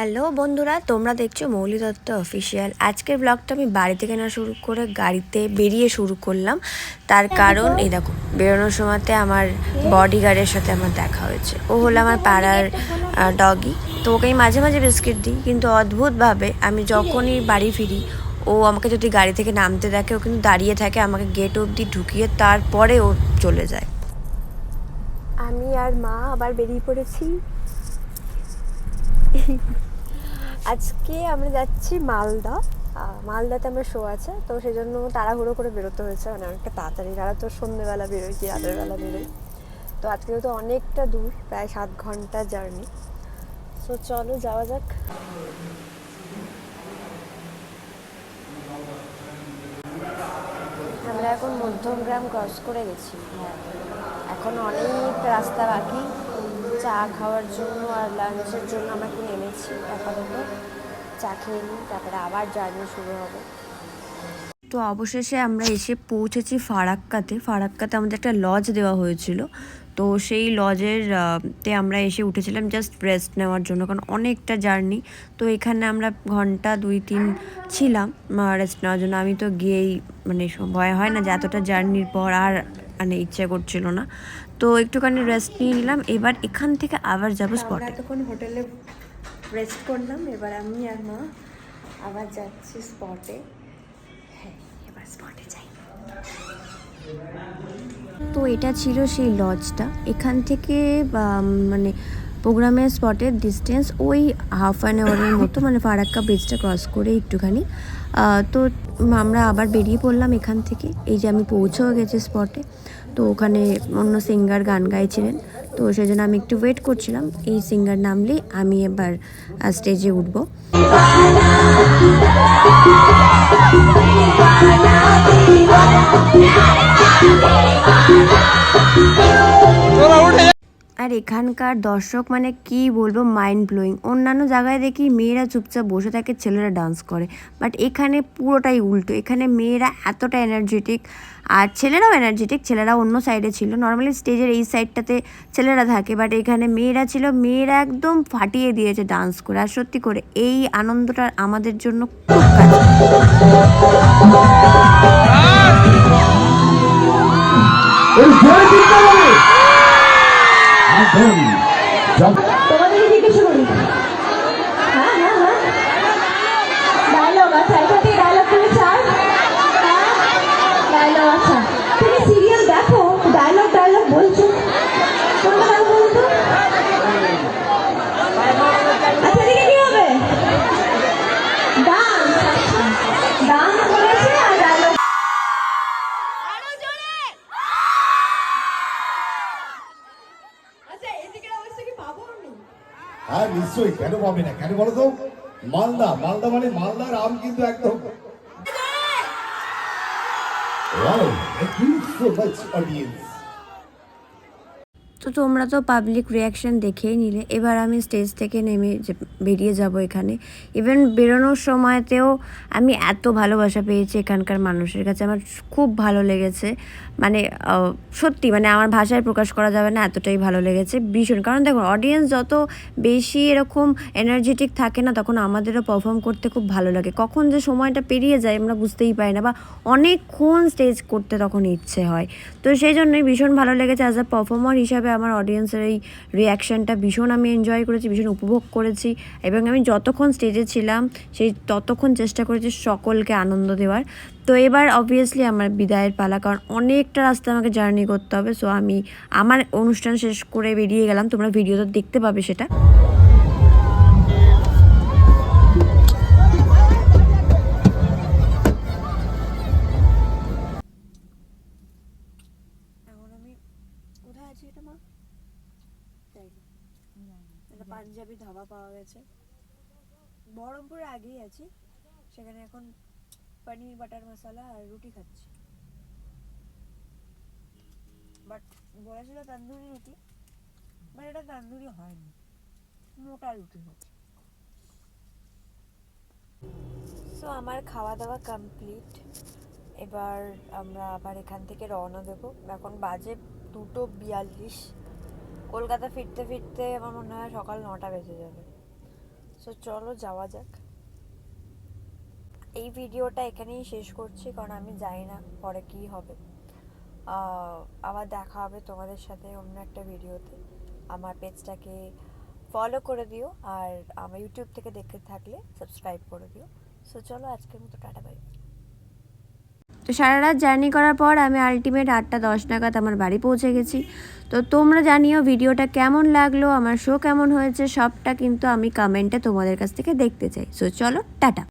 Hello বন্ধুরা, তোমরা দেখছ মৌলি দত্ত অফিসিয়াল আজকের ব্লগটা আমি বাড়ি থেকে না শুরু করে গাড়িতে বেরিয়ে শুরু করলাম। তার কারণ, এই দেখো, বেরোনোর সময়তে আমার বডিগার্ডের সাথে আমার দেখা হয়েছে। ও হলো আমার পাড়ার ডগি তো ওকে আমি মাঝে মাঝে বিস্কিট দিই, কিন্তু অদ্ভুতভাবে আমি যখনই বাড়ি ফিরি, ও আমাকে যদি গাড়ি থেকে নামতে দেখে, ও কিন্তু দাঁড়িয়ে থাকে আমাকে গেট অবধি ঢুকিয়ে তারপরে ও চলে যায়। আমি আর মা আবার বেরিয়ে পড়েছি। আজকে আমরা যাচ্ছি মালদা। মালদাতে আমার শো আছে, তো সেই জন্য তাড়াহুড়ো করে বেরোতে হয়েছে। মানে অনেকটা তাড়াতাড়ি। তারা তো সন্ধ্যেবেলা বেরোয় কি রাতের বেলা বেরোয়। তো আজকে তো অনেকটা দূর, প্রায় সাত ঘণ্টা জার্নি সো চলো যাওয়া যাক। আমরা এখন মধ্যমগ্রাম ক্রস করে গেছি। হ্যাঁ। এখন অনেক রাস্তা বাকি। চা খাওয়ার জন্য আর লাঞ্চের জন্য আমরা একটু নেমেছি, আপাতত। চা খেয়ে নিই, তারপরে আবার জার্নি শুরু হবে। তো অবশেষে আমরা এসে পৌঁছেছি ফারাক্কাতে। ফারাক্কাতে আমাদের একটা লজ দেওয়া হয়েছিল। তো সেই লজের তে আমরা এসে উঠেছিলাম জাস্ট রেস্ট নেওয়ার জন্য, কারণ অনেকটা জার্নি। তো এখানে আমরা ঘণ্টা দুই তিন ছিলাম রেস্ট নেওয়ার জন্য। আমি তো গিয়েই মানে ভয় হয় না যে এতটা জার্নির পর আর মানে ইচ্ছা করছিল না। তো একটুখানি রেস্ট নিয়ে নিলাম এবার এখান থেকে আবার যাব স্পটে এতক্ষণ হোটেলে রেস্ট করলাম এবার আমি আর মা আবার যাচ্ছি স্পটে হ্যাঁ এবার স্পটে যাই। তো এটা ছিল সেই লজটা এখান থেকে মানে প্রোগ্রামের স্পটের ডিস্টেন্স ওই হাফ অ্যান আওয়ারের মতো মানে ফারাক্কা ব্রিজটা ক্রস করে একটুখানি। তো আমরা আবার বেরিয়ে পড়লাম এখান থেকে। এই যে আমি পৌঁছেও গেছি স্পটে তো ওখানে অন্য সিঙ্গার গান গাইছিলেন। তো সেই জন্য আমি একটু ওয়েট করছিলাম। এই সিঙ্গার নামলেই আমি এবার স্টেজে উঠবো। এখানকার দর্শক মানে কি বলব মাইন্ড ব্লোয়িং অন্যান্য জায়গায় দেখি মেয়েরা চুপচাপ বসে থাকে, ছেলেরা ডান্স করে। বাট এখানে পুরোটাই উল্টো। এখানে মেয়েরা এতটা এনার্জেটিক আর ছেলেরাও এনার্জেটিক ছেলেরা অন্য সাইডে ছিল। নর্মালি স্টেজের এই সাইডটাতে ছেলেরা থাকে বাট এখানে মেয়েরা ছিল, মেয়েরা একদম ফাটিয়ে দিয়েছে ডান্স করে। আর সত্যি করে, এই আনন্দটা আমাদের জন্য খুব কাজ এখন জগ- তোমাদের জিজ্ঞেস করি হ্যাঁ হ্যাঁ হ্যাঁ ডায়লগ আচ্ছা এখান থেকে ডায়লগ তুমি চাই ডায়লগ আচ্ছা তুমি সিরিয়াল দেখো ডায়লগ ডায়লগ বলছো কোনটা ডায়লগ বলতো আচ্ছা এদিকে কি হবে ডান্স ডান্স বলেছে আর ডায়লগ আচ্ছা এদিকের অবস্থা কি পাবো আমি হ্যাঁ নিশ্চয়ই। কেন পাবে না? কেন বলো তো? মালদা। মালদা মানে মালদার আম কিন্তু একদম। Wow, thank you so much, audience. তো তোমরা তো পাবলিক রিয়াকশন দেখেই নিলে। এবার আমি স্টেজ থেকে নেমে বেরিয়ে যাব এখানে। ইভেন বেরোনোর সময়তেও আমি এত ভালোবাসা পেয়েছি এখানকার মানুষের কাছে। আমার খুব ভালো লেগেছে। মানে সত্যি মানে আমার ভাষায় প্রকাশ করা যাবে না, এতটাই ভালো লেগেছে। ভীষণ। কারণ দেখো অডিয়েন্স যত বেশি এরকম এনার্জেটিক থাকে না, তখন আমাদেরও পারফর্ম করতে খুব ভালো লাগে। কখন যে সময়টা পেরিয়ে যায় আমরা বুঝতেই পারি না, বা অনেকক্ষণ স্টেজ করতে তখন ইচ্ছে হয়। তো সেই জন্যই ভীষণ ভালো লেগেছে অ্যাজ আ পারফর্মার হিসাবে আমার অডিয়েন্সের এই রিয়াকশানটা ভীষণ আমি এনজয় করেছি, ভীষণ উপভোগ করেছি এবং আমি যতক্ষণ স্টেজে ছিলাম, সেই ততক্ষণ চেষ্টা করেছি সকলকে আনন্দ দেওয়ার। তো এবার অবভিয়াসলি আমার বিদায়ের পালা, কারণ অনেকটা রাস্তা আমাকে জার্নি করতে হবে। সো আমি, আমার অনুষ্ঠান শেষ করে বেরিয়ে গেলাম। তোমরা ভিডিওতে দেখতে পাবে সেটা। পাঞ্জাবি ধাবা পাওয়া গেছে। বহরমপুরে আগেই আছি। সেখানে এখন পনির, বাটার মশলা আর রুটি খাচ্ছি। বাট বলেছিল তান্দুরি রুটি, বাট এটা তান্দুরি হয়নি। মোটা রুটি হচ্ছে সো আমার খাওয়া দাওয়া কমপ্লিট এবার আমরা আবার এখান থেকে রওনা দেবো। এখন বাজে দুটো বিয়াল্লিশ। কলকাতা ফিরতে ফিরতে আমার মনে হয় সকাল নটা বেজে যাবে। সো চলো যাওয়া যাক। এই ভিডিওটা এখানেই শেষ করছি, কারণ আমি জানি না পরে কি হবে। আবার দেখা হবে তোমাদের সাথে অন্য একটা ভিডিওতে। আমার পেজটাকে ফলো করে দিও, আর আমার ইউটিউব থেকে দেখতে থাকলে সাবস্ক্রাইব করে দিও। সো চলো আজকের মতো টাটা বাই তো সারা রাত জার্নি করার পর আমি আলটিমেট আটটা, দশ নাগাদ আমার বাড়ি পৌঁছে গেছি। তো তোমরা জানিও ভিডিওটা কেমন লাগল, আমার শো কেমন হয়েছে, সবটা কিন্তু আমি কমেন্টে তোমাদের কাছ থেকে দেখতে চাই। সো চলো, টাটা।